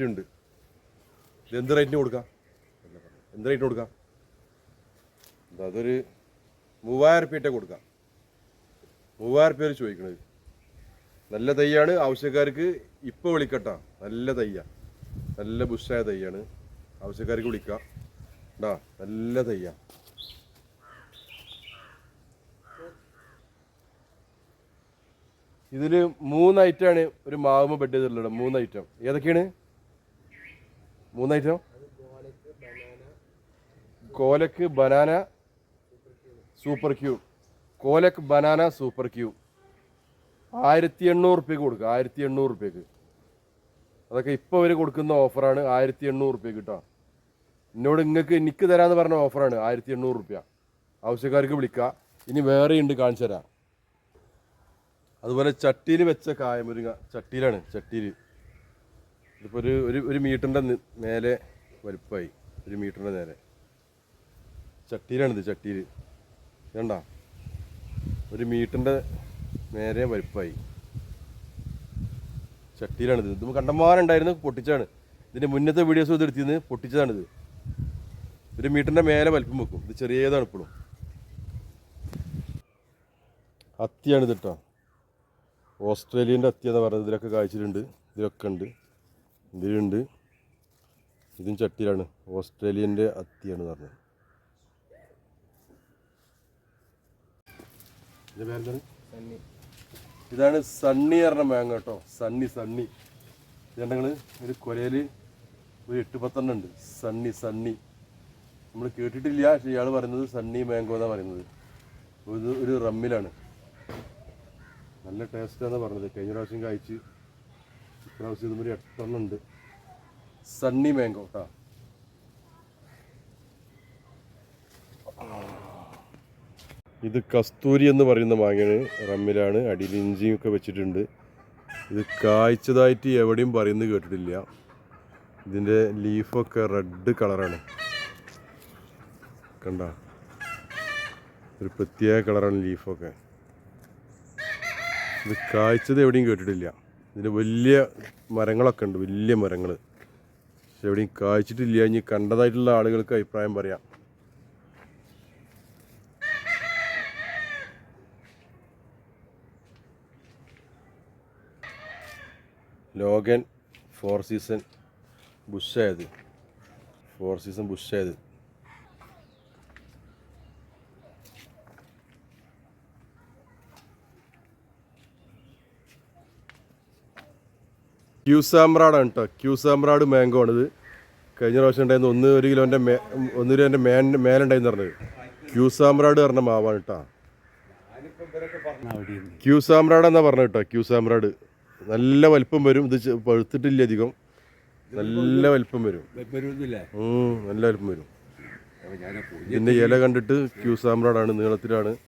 ഉണ്ട് ഇത് എന്ത് റേറ്റിന് കൊടുക്കാം? എന്ത് റേറ്റിന് കൊടുക്കാം? അതൊരു മൂവായിരം റുപ്യറ്റ കൊടുക്കാം. മൂവായിരം പേര് ചോദിക്കണത്. നല്ല തൈയാണ്. ആവശ്യക്കാർക്ക് ഇപ്പോൾ വിളിക്കട്ടാ. നല്ല തയ്യ നല്ല ബുഷായ തൈയാണ്. ആവശ്യക്കാർക്ക് വിളിക്കാം. ഉണ്ടാ നല്ല തയ്യ ഇതിൽ മൂന്ന് ഐറ്റമാണ് ഒരു മാവുമ്പ ബെഡ് ചെയ്തിട്ടുള്ളത്. മൂന്ന് ഐറ്റം. ഏതൊക്കെയാണ്? മൂന്ന് ഐറ്റം കോലക്ക് ബനാന സൂപ്പർ ക്യൂ. കോലക്ക് ബനാന സൂപ്പർ ക്യൂ. ആയിരത്തി എണ്ണൂറ് റുപ്യക്ക് കൊടുക്കുക ആയിരത്തി എണ്ണൂറ് റുപ്യക്ക്. അതൊക്കെ ഇപ്പോൾ അവർ കൊടുക്കുന്ന ഓഫറാണ്. ആയിരത്തി എണ്ണൂറ് റുപ്യക്ക് കേട്ടോ എന്നോട് നിങ്ങൾക്ക് എനിക്ക് തരാമെന്ന് പറഞ്ഞ ഓഫറാണ്. ആയിരത്തി എണ്ണൂറ് റുപ്യ. ആവശ്യക്കാർക്ക് വിളിക്കുക ഇനി വേറെ ഉണ്ട് കാണിച്ചു തരാം അതുപോലെ ചട്ടിയിൽ വെച്ച കായമുരുങ്ങ. ചട്ടിയിലാണ്. ചട്ടിയിൽ. ഇതിപ്പോൾ ഒരു ഒരു ഒരു മീറ്ററിന്റെ നേരെ വലുപ്പമായി ഒരു മീറ്ററിന്റെ നേരെ. ചട്ടിയിലാണിത് ചട്ടിയിൽ വേണ്ട ഒരു മീറ്ററിന്റെ നേരെ വലുപ്പമായി ചട്ടിയിലാണിത്. ഇത് കണ്ടമാരുണ്ടായിരുന്നു പൊട്ടിച്ചാണ് ഇതിന്റെ മുന്നത്തെ വീഡിയോസ് ഇത് എടുത്തിരുന്ന് പൊട്ടിച്ചതാണിത്. ഒരു മീറ്ററിന്റെ മേലെ വലിപ്പം വെക്കും. ഇത് ചെറിയതാണ് ഇപ്പോഴും അത്തിയാണിത് കേട്ടോ ഓസ്ട്രേലിയന്റെ അത്തി എന്ന് പറയുന്നത് ഇതിലൊക്കെ കാഴ്ചയിലുണ്ട്. ഇതിലൊക്കെ ഉണ്ട്. ഇതിലുണ്ട്. ഇതും ചട്ടിയിലാണ്. ഓസ്ട്രേലിയന്റെ അത്തിയാണ് പറഞ്ഞത്. ഇതാണ് സണ്ണി പറഞ്ഞ മാങ്ങ കേട്ടോ. സണ്ണി സണ്ണി. ഇതുണ്ടെങ്കിൽ ഒരു കൊലയിൽ ഒരു എട്ട് പത്തെണ്ണം ഉണ്ട്. സണ്ണി സണ്ണി. നമ്മൾ കേട്ടിട്ടില്ല പക്ഷെ ഇയാൾ പറയുന്നത് സണ്ണി മാംഗോ എന്നാണ് പറയുന്നത്. ഇത് ഒരു റമ്മിലാണ്. നല്ല ടേസ്റ്റാന്ന് പറഞ്ഞത്. കഴിഞ്ഞ പ്രാവശ്യം കഴിച്ച് ഇപ്രാവശ്യം ഇതും ഒരു എട്ടെണ്ണം ഉണ്ട് സണ്ണി മാംഗോ കേട്ടോ ഇത് കസ്തൂരി എന്ന് പറയുന്ന മാങ്ങയാണ് റമ്മിലാണ് അടിയിൽ ഇഞ്ചിയും ഒക്കെ വെച്ചിട്ടുണ്ട്. ഇത് കായ്ച്ചതായിട്ട് എവിടെയും പറയുന്നത് കേട്ടിട്ടില്ല. ഇതിന്റെ ലീഫൊക്കെ റെഡ് കളറാണ്. കണ്ട? ഒരു പ്രത്യേക കളറാണ് ലീഫൊക്കെ. ഇത് കായ്ച്ചത് എവിടെയും കേട്ടിട്ടില്ല. ഇതിന്റെ വലിയ മരങ്ങളൊക്കെ ഉണ്ട് വലിയ മരങ്ങൾ പക്ഷെ എവിടെയും കായ്ച്ചിട്ടില്ല ഇനി കണ്ടതായിട്ടുള്ള ആളുകൾക്ക് അഭിപ്രായം പറയാം. ലോഗൻ ഫോർ സീസൺ ബുഷായത് ഫോർ സീസൺ ബുഷായത് ക്യൂസാമ്രാഡാണ് കേട്ടോ ക്യൂസാമ്രാഡ് മാംഗോ ആണിത്. കഴിഞ്ഞ പ്രാവശ്യം ഉണ്ടായിരുന്ന ഒന്ന് ഒരു കിലോന്റെ മേ ഒന്ന് കിലോന്റെ മേൻ മേലുണ്ടായിരുന്നു പറഞ്ഞത്. ക്യൂസാമ്രാഡ് പറഞ്ഞ മാവാണ് കേട്ടോ ക്യൂസാമ്രാഡ് എന്നാ പറഞ്ഞത് കേട്ടോ ക്യൂസാമ്രാഡ് നല്ല വലിപ്പം വരും. ഇത് പഴുത്തിട്ടില്ല അധികം. നല്ല വലിപ്പം വരും. നല്ല വലിപ്പം വരും. ഇതിന്റെ ഇല കണ്ടിട്ട് ക്യൂസാമ്രാഡാണ് നീളത്തിലാണ്.